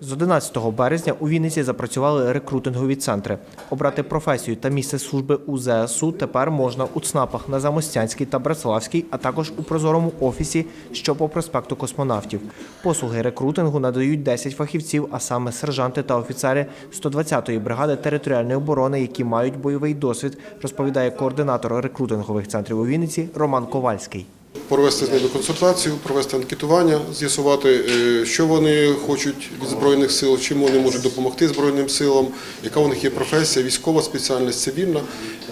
З 11 березня у Вінниці запрацювали рекрутингові центри. Обрати професію та місце служби у ЗСУ тепер можна у ЦНАПах на Замостянській та Братславській, а також у прозорому офісі, що по проспекту космонавтів. Послуги рекрутингу надають 10 фахівців, а саме сержанти та офіцери 120-ї бригади територіальної оборони, які мають бойовий досвід, розповідає координатор рекрутингових центрів у Вінниці Роман Ковальський. Провести з ними консультацію, провести анкетування, з'ясувати, е, що вони хочуть від збройних сил, чим вони можуть допомогти збройним силам, яка у них є професія, військова спеціальність, цивільна.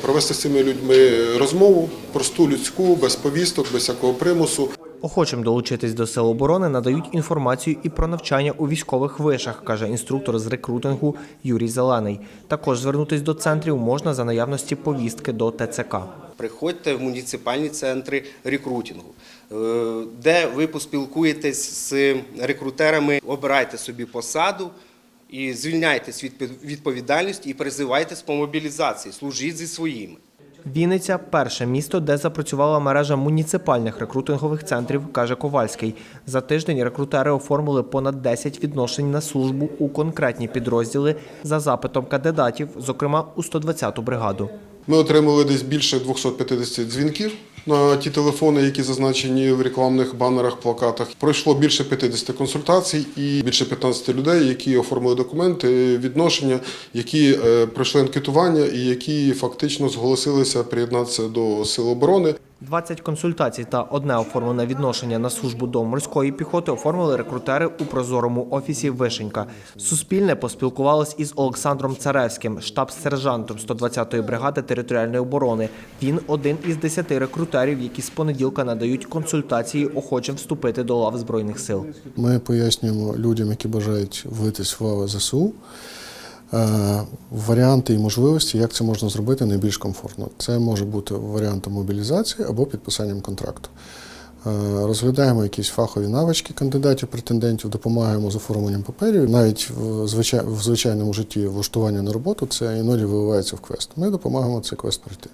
Провести з цими людьми розмову, просту людську, без повісток, без всякого примусу. Охочим долучитись до сил оборони надають інформацію і про навчання у військових вишах, каже інструктор з рекрутингу Юрій Зелений. Також звернутись до центрів можна за наявності повістки до ТЦК. Приходьте в муніципальні центри рекрутингу, е, де ви поспілкуєтесь з рекрутерами, обирайте собі посаду і звільняйтесь від відповідальності і призивайтесь по мобілізації, служіть зі своїми. Вінниця перше місто, де запрацювала мережа муніципальних рекрутингових центрів, каже Ковальський. За тиждень рекрутери оформили понад 10 відношень на службу у конкретні підрозділи за запитом кандидатів, зокрема у 120-ту бригаду. Ми отримали десь більше 250 дзвінків на ті телефони, які зазначені в рекламних банерах, плакатах. Пройшло більше 50 консультацій і більше 15 людей, які оформили документи, відношення, які е, пройшли анкетування і які фактично зголосилися приєднатися до сил оборони. 20 консультацій та одне оформлене відношення на службу до морської піхоти оформили рекрутери у прозорому офісі Вишенька. Суспільне поспілкувалось із Олександром Царевським, штаб-сержантом 120-ї бригади територіальної оборони. Він один із 10 рекрутерів, які з понеділка надають консультації охочим вступити до лав збройних сил. Ми пояснюємо людям, які бажають влитись в ЗСУ, варіанти і можливості, як це можна зробити найбільш комфортно. Це може бути варіантом мобілізації або підписанням контракту. Е, Розглядаємо якісь фахові навички кандидатів, претендентів, допомагаємо з оформленням паперів. Навіть в звичайному житті влаштування на роботу це іноді виливається в квест. Ми допомагаємо цей квест пройти.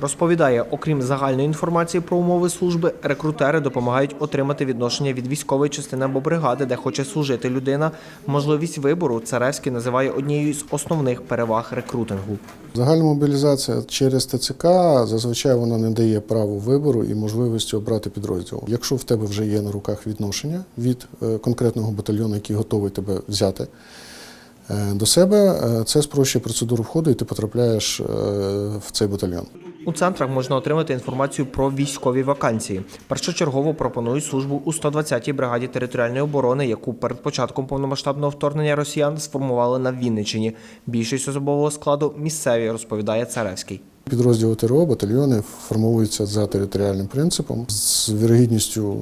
Розповідає, окрім загальної інформації про умови служби, рекрутери допомагають отримати відношення від військової частини або бригади, де хоче служити людина. Можливість вибору Царевський називає однією з основних переваг рекрутингу. Загальна мобілізація через ТЦК зазвичай вона не дає право вибору і можливості обрати підрозділ. Якщо в тебе вже є на руках відношення від е, конкретного батальйону, який готовий тебе взяти до себе, е, це спрощує процедуру входу, і ти потрапляєш е, в цей батальйон. У центрах можна отримати інформацію про військові вакансії. Першочергово пропонують службу у 120-й бригаді територіальної оборони, яку перед початком повномасштабного вторгнення росіян сформували на Вінниччині. Більшість особового складу місцеві, розповідає Царевський. Підрозділи ТРО, батальйони формуються за територіальним принципом. З вірогідністю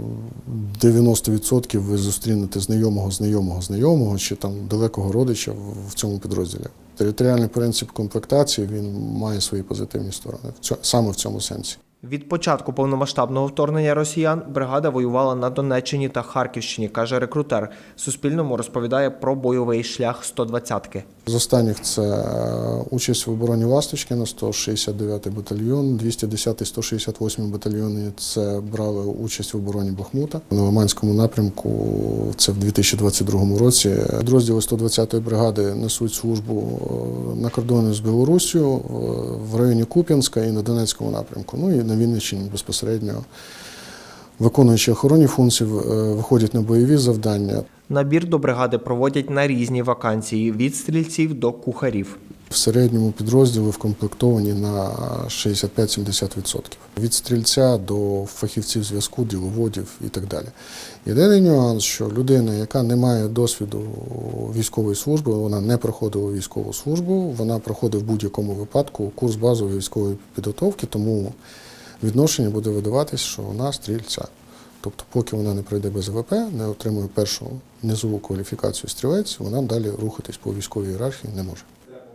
90% ви зустрінете знайомого, знайомого, знайомого чи там далекого родича в- цьому підрозділі. Територіальний принцип комплектації він має свої позитивні сторони саме в цьому сенсі. Від початку повномасштабного вторгнення росіян бригада воювала на Донеччині та Харківщині, каже рекрутер. Суспільному розповідає про бойовий шлях 120-ки. З останніх це е, участь в обороні Ласточкина, 169 батальйон, 210 168 батальйони це брали участь в обороні Бахмута. На Лиманському напрямку це в 2022 році. Підрозділи 120-ї бригади несуть службу е, на кордоні з Білоруссю, в- в районі Куп'янська і на Донецькому напрямку. Ну і на Вінниччині безпосередньо. Виконуючи охоронні функції, е, виходять на бойові завдання. Набір до бригади проводять на різні вакансії від стрільців до кухарів. В середньому підрозділи вкомплектовані на 65-70%. Від стрільця до фахівців зв'язку, діловодів і так далі. Єдиний нюанс, що людина, яка не має досвіду військової служби, вона не проходила військову службу, вона проходить в будь-якому випадку курс базової військової підготовки, тому відношення буде видаватись, що вона стрільця. Тобто, поки вона не пройде без ВП, не отримує першу низову кваліфікацію стрілець, вона далі рухатись по військовій ієрархії не може.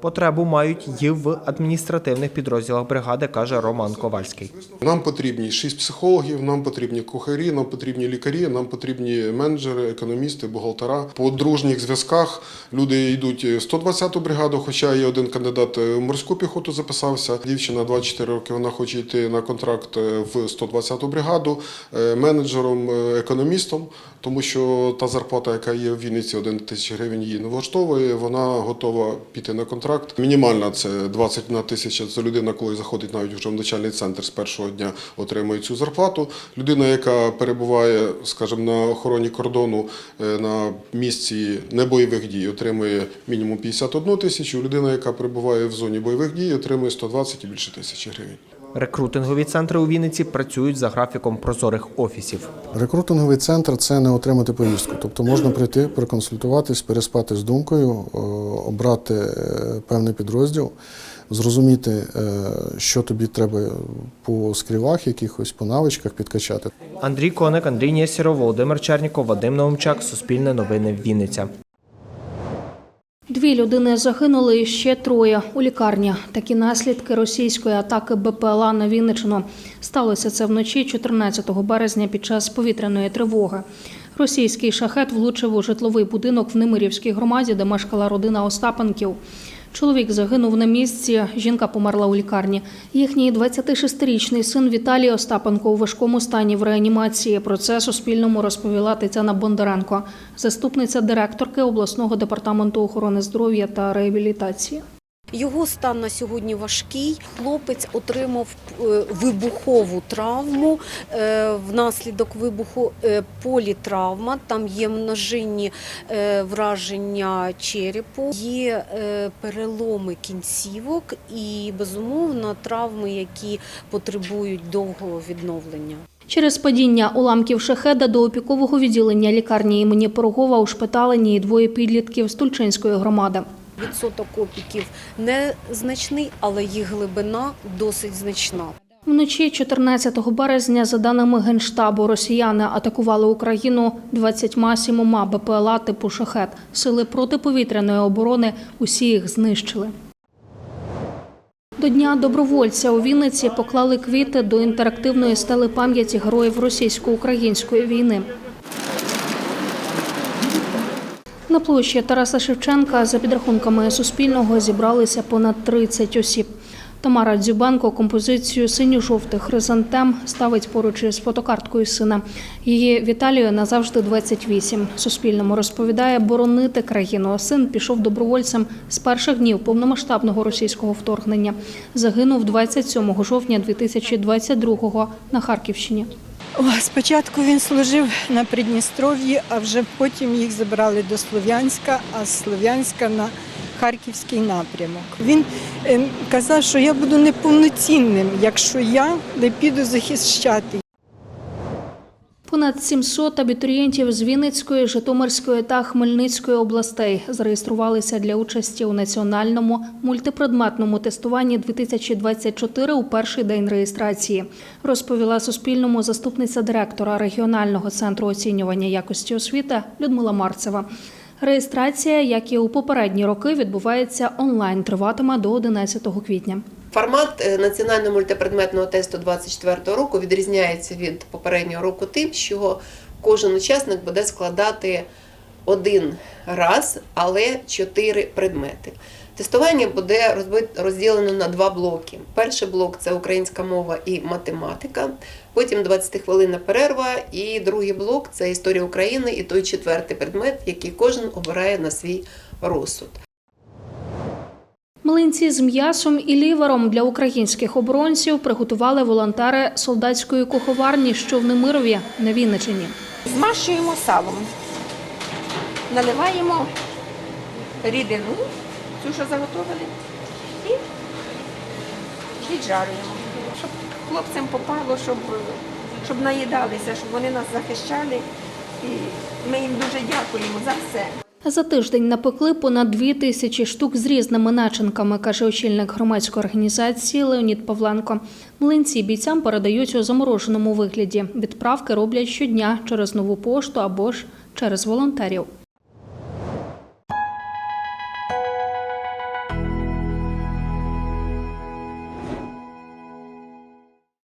Потребу мають і в адміністративних підрозділах бригади, каже Роман Ковальський. Нам потрібні шість психологів, нам потрібні кухарі, нам потрібні лікарі, нам потрібні менеджери, економісти, бухгалтера. По дружніх зв'язках люди йдуть в 120-ту бригаду, хоча є один кандидат в морську піхоту записався. Дівчина 24 роки, вона хоче йти на контракт в 120-ту бригаду е, менеджером, е, економістом, тому що та зарплата, яка є в Вінниці, 1 тисяч гривень її не влаштовує. Вона готова піти на контракт. Мінімальна це 21 тисяча. Це людина, коли заходить навіть вже в начальний центр з першого дня, отримує цю зарплату. Людина, яка перебуває, скажімо, на охороні кордону е, на місці небойових дій, отримує мінімум 51 тисячу. Людина, яка перебуває в зоні бойових дій, отримує 120 і більше тисячі гривень. Рекрутингові центри у Вінниці працюють за графіком прозорих офісів. Рекрутинговий центр це не отримати повістку. Тобто можна прийти, проконсультуватись, переспати з думкою, е, обрати е, певний підрозділ, зрозуміти, е, що тобі треба по скрівах, якихось по навичках підкачати. Андрій Коник, Андрій Нєсєров, Володимир Черніков, Вадим Наумчак, Суспільне новини Вінниця. Дві людини загинули і ще троє у лікарні. Такі наслідки російської атаки БПЛА на Вінничину. Сталося це вночі 14 березня під час повітряної тривоги. Російський шахет влучив у житловий будинок в Немирівській громаді, де мешкала родина Остапенків. Чоловік загинув на місці, жінка померла у лікарні. Їхній 26-річний син Віталій Остапенко у важкому стані в реанімації. Про це Суспільному розповіла Тетяна Бондаренко, заступниця директорки обласного департаменту охорони здоров'я та реабілітації. Його стан на сьогодні важкий. Хлопець отримав е, вибухову травму е, внаслідок вибуху е, політравма. Там є множинні враження черепу, є переломи кінцівок і безумовно травми, які потребують довгого відновлення. Через падіння уламків шахеда до опікового відділення лікарні імені Пирогова ушпиталені і двоє підлітків з громади. Відсоток опіків незначний, але їх глибина досить значна. Вночі 14 березня, за даними Генштабу, росіяни атакували Україну 27 БПЛА типу «Шахет». Сили протиповітряної оборони усі їх знищили. До Дня добровольця у Вінниці поклали квіти до інтерактивної стели пам'яті героїв російсько-української війни. На площі Тараса Шевченка за підрахунками Суспільного зібралися понад 30 осіб. Тамара Дзюбенко композицію синьо-жовтих хризантем ставить поруч із фотокарткою сина. Її Віталію назавжди 28. Суспільному розповідає, боронити країну. Син пішов добровольцем з перших днів повномасштабного російського вторгнення. Загинув 27 жовтня 2022-го на Харківщині. Спочатку він служив на Придністров'ї, а вже потім їх забрали до Слов'янська, а з Слов'янська на Харківський напрямок. Він ем, казав, що я буду неповноцінним, якщо я не піду захищати. Понад 700 абітурієнтів з Вінницької, Житомирської та Хмельницької областей зареєструвалися для участі у національному мультипредметному тестуванні 2024 у перший день реєстрації, розповіла Суспільному заступниця директора регіонального центру оцінювання якості освіти Людмила Марцева. Реєстрація, як і у попередні роки, відбувається онлайн, триватиме до 11 квітня. Формат е, національного мультипредметного тесту 2024 року відрізняється від попереднього року тим, що кожен учасник буде складати один раз, але чотири предмети. Тестування буде розділено на два блоки. Перший блок це українська мова і математика, потім 20 хвилинна перерва, і другий блок це історія України і той четвертий предмет, який кожен обирає на свій розсуд. Млинці з м'ясом і лівером для українських оборонців приготували волонтери солдатської куховарні, що в Немирові на Вінничині. Змащуємо салом. Наливаємо рідину, цю, що заготовили, і віджарюємо. Щоб хлопцям попало, щоб, щоб наїдалися, щоб вони нас захищали. І ми їм дуже дякуємо за все. За тиждень напекли понад дві тисячі штук з різними начинками, каже очільник громадської організації Леонід Павленко. Млинці бійцям передають у замороженому вигляді. Відправки роблять щодня через нову пошту або ж через волонтерів.